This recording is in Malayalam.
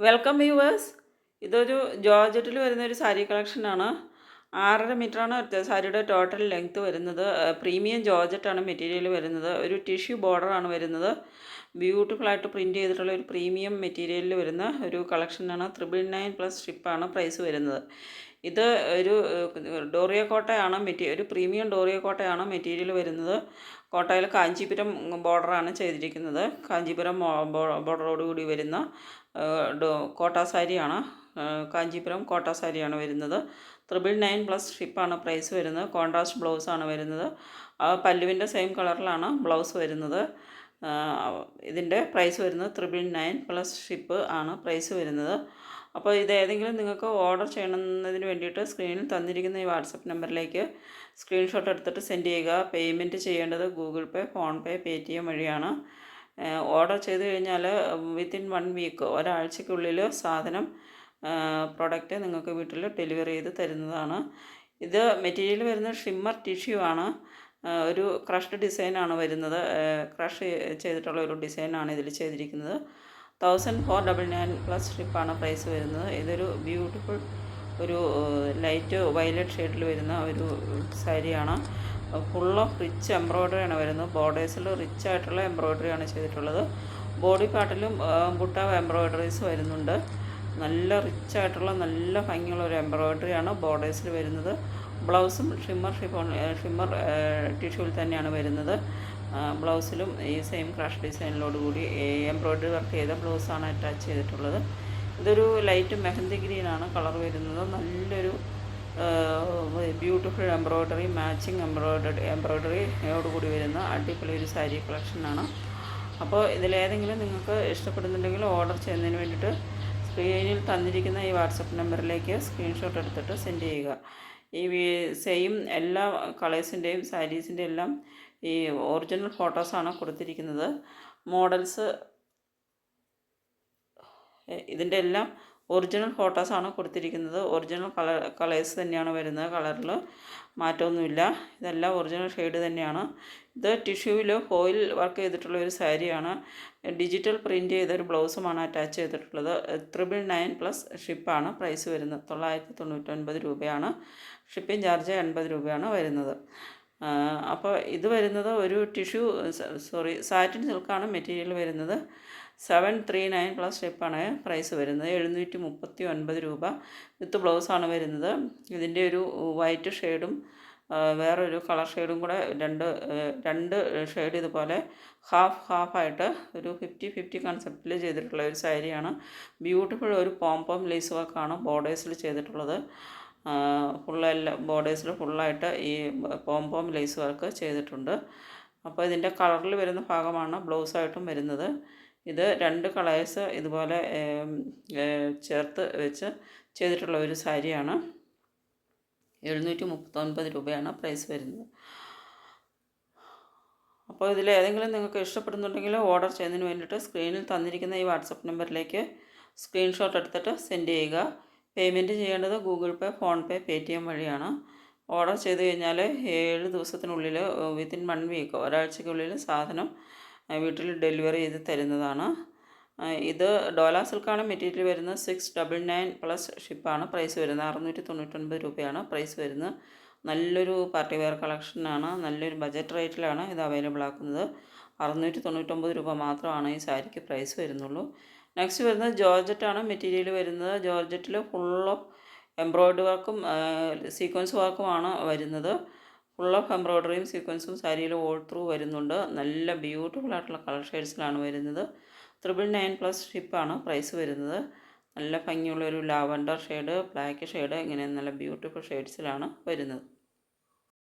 വെൽക്കം വ്യൂവേഴ്സ് ഇതൊരു ജോർജറ്റിൽ വരുന്ന ഒരു സാരി കളക്ഷനാണ് ആറര മീറ്ററാണ് സാരിയുടെ ടോട്ടൽ ലെങ്ത്ത് വരുന്നത്. പ്രീമിയം ജോർജറ്റാണ് മെറ്റീരിയൽ വരുന്നത്. ഒരു ടിഷ്യൂ ബോർഡറാണ് വരുന്നത്. ബ്യൂട്ടിഫുൾ ആയിട്ട് പ്രിന്റ് ചെയ്തിട്ടുള്ള ഒരു പ്രീമിയം മെറ്റീരിയലിൽ വരുന്ന ഒരു കളക്ഷനാണ് ത്രിബിൾ നയൻ പ്ലസ് ഷിപ്പാണ് പ്രൈസ് വരുന്നത്. ഇത് ഒരു ഡോറിയ കോട്ടയാണ് മെറ്റീ ഒരു പ്രീമിയം ഡോറിയ കോട്ടയാണ് മെറ്റീരിയൽ വരുന്നത്. കോട്ടയിൽ കാഞ്ചീപുരം ബോർഡറാണ് ചെയ്തിരിക്കുന്നത്. കാഞ്ചീപുരം ബോർഡറോടുകൂടി വരുന്ന കോട്ട സാരിയാണ്. കാഞ്ചീപുരം കോട്ട സാരിയാണ് വരുന്നത്. ത്രിബിൾ നയൻ പ്ലസ് ഷിപ്പാണ് പ്രൈസ് വരുന്നത്. കോൺട്രാസ്റ്റ് ബ്ലൗസാണ് വരുന്നത്. പല്ലുവിന്റെ സെയിം കളറിലാണ് ബ്ലൗസ് വരുന്നത്. ഇതിന്റെ പ്രൈസ് വരുന്നത് ത്രിബിൾ നയൻ പ്ലസ് ഷിപ്പ് ആണ് പ്രൈസ് വരുന്നത്. അപ്പോൾ ഇത് ഏതെങ്കിലും നിങ്ങൾക്ക് ഓർഡർ ചെയ്യണമെന്നതിന് വേണ്ടിയിട്ട് സ്ക്രീനിൽ തന്നിരിക്കുന്ന ഈ വാട്സപ്പ് നമ്പറിലേക്ക് സ്ക്രീൻഷോട്ട് എടുത്തിട്ട് സെൻഡ് ചെയ്യുക. പേയ്മെന്റ് ചെയ്യേണ്ടത് Google Pay PhonePe Paytm വഴിയാണ്. ഓർഡർ ചെയ്ത് കഴിഞ്ഞാൽ വിത്തിൻ വൺ വീക്ക് ഒരാഴ്ചക്കുള്ളിൽ സാധനം പ്രൊഡക്റ്റ് നിങ്ങൾക്ക് വീട്ടിൽ ഡെലിവറി ചെയ്ത് തരുന്നതാണ്. ഇത് മെറ്റീരിയൽ വരുന്നത് ഷിമ്മർ ടിഷ്യൂ ആണ്. ഒരു ക്രഷ്ഡ് ഡിസൈനാണ് വരുന്നത്. ക്രഷ് ചെയ്തിട്ടുള്ള ഒരു ഡിസൈനാണ് ഇതിൽ ചെയ്തിരിക്കുന്നത്. Thousand four double nine plus സ്ട്രിപ്പാണ് price വരുന്നത്. ഇതൊരു ബ്യൂട്ടിഫുൾ ഒരു ലൈറ്റ് വയലറ്റ് ഷെയ്ഡിൽ വരുന്ന ഒരു സാരിയാണ്. ഓഫ് റിച്ച് എംബ്രോയ്ഡറിയാണ് വരുന്നത്. ബോർഡേഴ്സിൽ റിച്ച് ആയിട്ടുള്ള എംബ്രോയ്ഡറിയാണ് ചെയ്തിട്ടുള്ളത്. ബോഡി പാർട്ടിലും ബുട്ടാവ് എംബ്രോയ്ഡറീസ് വരുന്നുണ്ട്. നല്ല റിച്ച് ആയിട്ടുള്ള നല്ല ഭംഗിയുള്ള ഒരു എംബ്രോയ്ഡറിയാണ് ബോർഡേഴ്സിൽ വരുന്നത്. ബ്ലൗസും ഷിമ്മർ ഷിഫോൺ ഷിമ്മർ ടിഷ്യൂവിൽ തന്നെയാണ് വരുന്നത്. ബ്ലൗസിലും ഈ സെയിം ക്രാഷ് ഡിസൈനിലോട് കൂടി എംബ്രോയ്ഡറി വർക്ക് ചെയ്ത ബ്ലൗസാണ് അറ്റാച്ച് ചെയ്തിട്ടുള്ളത്. ഇതൊരു ലൈറ്റ് മെഹന്തി ഗ്രീനാണ് കളർ വരുന്നത്. നല്ലൊരു ബ്യൂട്ടിഫുൾ എംബ്രോയ്ഡറി മാച്ചിങ് എംബ്രോയ്ഡറി എംബ്രോയ്ഡറിയോടുകൂടി വരുന്ന അടിപൊളി ഒരു സാരി കളക്ഷനാണ് അപ്പോൾ ഇതിലേതെങ്കിലും നിങ്ങൾക്ക് ഇഷ്ടപ്പെടുന്നുണ്ടെങ്കിൽ ഓർഡർ ചെയ്യുന്നതിന് വേണ്ടിയിട്ട് സ്ക്രീനിൽ തന്നിരിക്കുന്ന ഈ വാട്സപ്പ് നമ്പറിലേക്ക് സ്ക്രീൻഷോട്ട് എടുത്തിട്ട് സെൻഡ് ചെയ്യുക. ഈ സെയിം എല്ലാ കളേഴ്സിന്റെയും സാരീസിന്റെ എല്ലാം ഈ ഒറിജിനൽ ഫോട്ടോസാണ് കൊടുത്തിരിക്കുന്നത്. മോഡൽസ് ഇതിന്റെ എല്ലാം ഒറിജിനൽ ഫോട്ടോസാണ് കൊടുത്തിരിക്കുന്നത്. ഒറിജിനൽ കളർ കളേഴ്സ് തന്നെയാണ് വരുന്നത്. കളറിൽ മാറ്റമൊന്നുമില്ല. ഇതെല്ലാം ഒറിജിനൽ ഷെയ്ഡ് തന്നെയാണ്. ഇത് ടിഷ്യൂവിൽ ഫോയിൽ വർക്ക് ചെയ്തിട്ടുള്ള ഒരു സാരിയാണ്. ഡിജിറ്റൽ പ്രിന്റ് ചെയ്തൊരു ബ്ലൗസുമാണ് അറ്റാച്ച് ചെയ്തിട്ടുള്ളത്. ത്രിബിൾ നയൻ പ്ലസ് ഷിപ്പാണ് പ്രൈസ് വരുന്നത്. തൊള്ളായിരത്തി തൊണ്ണൂറ്റൊൻപത് രൂപയാണ്. ഷിപ്പിംഗ് ചാർജ് എൺപത് രൂപയാണ് വരുന്നത്. അപ്പോൾ ഇത് വരുന്നത് ഒരു ടിഷ്യൂ സോറി സാറ്റിൻ സിൽക്കാണ് മെറ്റീരിയൽ വരുന്നത്. സെവൻ ത്രീ നയൻ പ്ലസ് സ്റ്റെപ്പാണ് പ്രൈസ് വരുന്നത്. എഴുന്നൂറ്റി മുപ്പത്തി ഒൻപത് രൂപ വിത്ത് ബ്ലൗസാണ് വരുന്നത്. ഇതിന്റെ ഒരു വൈറ്റ് ഷെയ്ഡും വേറൊരു കളർ ഷെയ്ഡും കൂടെ രണ്ട് രണ്ട് ഷെയ്ഡ് ഇതുപോലെ ഹാഫ് ഹാഫായിട്ട് ഒരു ഫിഫ്റ്റി ഫിഫ്റ്റി കൺസെപ്റ്റിൽ ചെയ്തിട്ടുള്ള ഒരു സാരിയാണ്. ബ്യൂട്ടിഫുൾ ഒരു പോംപോം ലേസ് വർക്കാണ് ബോർഡേഴ്സിൽ ചെയ്തിട്ടുള്ളത്. ഫുള്ളെല്ലാം ബോർഡേഴ്സിൽ ഫുള്ളായിട്ട് ഈ പോംപോം ലേസ് വർക്ക് ചെയ്തിട്ടുണ്ട്. അപ്പോൾ ഇതിന്റെ കളറിൽ വരുന്ന ഭാഗമാണ് ബ്ലൗസായിട്ടും വരുന്നത്. ഇത് രണ്ട് കളേഴ്സ് ഇതുപോലെ ചേർത്ത് വെച്ച് ചെയ്തിട്ടുള്ള ഒരു സാരിയാണ്. എഴുന്നൂറ്റി മുപ്പത്തൊൻപത് രൂപയാണ് പ്രൈസ് വരുന്നത്. അപ്പോൾ ഇതിൽ ഏതെങ്കിലും നിങ്ങൾക്ക് ഇഷ്ടപ്പെടുന്നുണ്ടെങ്കിൽ ഓർഡർ ചെയ്യുന്നതിന് വേണ്ടിയിട്ട് സ്ക്രീനിൽ തന്നിരിക്കുന്ന ഈ വാട്സപ്പ് നമ്പറിലേക്ക് സ്ക്രീൻഷോട്ട് എടുത്തിട്ട് സെൻഡ് ചെയ്യുക. പേയ്മെന്റ് ചെയ്യേണ്ടത് Google Pay PhonePe Paytm വഴിയാണ്. ഓർഡർ ചെയ്ത് കഴിഞ്ഞാൽ ഏഴ് ദിവസത്തിനുള്ളിൽ വിത്തിൻ വൺ വീക്ക് ഒരാഴ്ചയ്ക്കുള്ളിൽ സാധനം വീട്ടിൽ ഡെലിവറി ചെയ്ത് തരുന്നതാണ്. ഇത് ഡോല സിൽക്കാണ് മെറ്റീരിയൽ വരുന്നത്. സിക്സ് ഡബിൾ നയൻ പ്ലസ് ഷിപ്പാണ് പ്രൈസ് വരുന്നത്. അറുന്നൂറ്റി തൊണ്ണൂറ്റൊൻപത് രൂപയാണ് പ്രൈസ് വരുന്നത്. നല്ലൊരു പാർട്ടി വെയർ കളക്ഷനാണ്. നല്ലൊരു ബജറ്റ് റേറ്റിലാണ് ഇത് അവൈലബിൾ ആക്കുന്നത്. അറുന്നൂറ്റി തൊണ്ണൂറ്റൊമ്പത് രൂപ മാത്രമാണ് ഈ സാരിക്ക് പ്രൈസ് വരുന്നുള്ളൂ. നെക്സ്റ്റ് വരുന്നത് ജോർജറ്റാണ് മെറ്റീരിയൽ വരുന്നത്. ജോർജറ്റിൽ ഫുൾ ഓഫ് എംബ്രോയ്ഡറി വർക്കും സീക്വൻസ് വർക്കുമാണ് വരുന്നത്. ഫുൾ ഓഫ് എംബ്രോയ്ഡറിയും സീക്വൻസും സാരിയിൽ ഓൾ ത്രൂ വരുന്നുണ്ട്. നല്ല ബ്യൂട്ടിഫുൾ ആയിട്ടുള്ള കളർ ഷെയ്ഡ്സിലാണ് വരുന്നത്. ത്രിബിൾ നയൻ പ്ലസ് ഷിപ്പാണ് പ്രൈസ് വരുന്നത്. നല്ല ഭംഗിയുള്ള ഒരു ഷെയ്ഡ് ബ്ലാക്ക് ഷെയ്ഡ് ഇങ്ങനെ നല്ല ബ്യൂട്ടിഫുൾ ഷെയ്ഡ്സിലാണ് വരുന്നത്.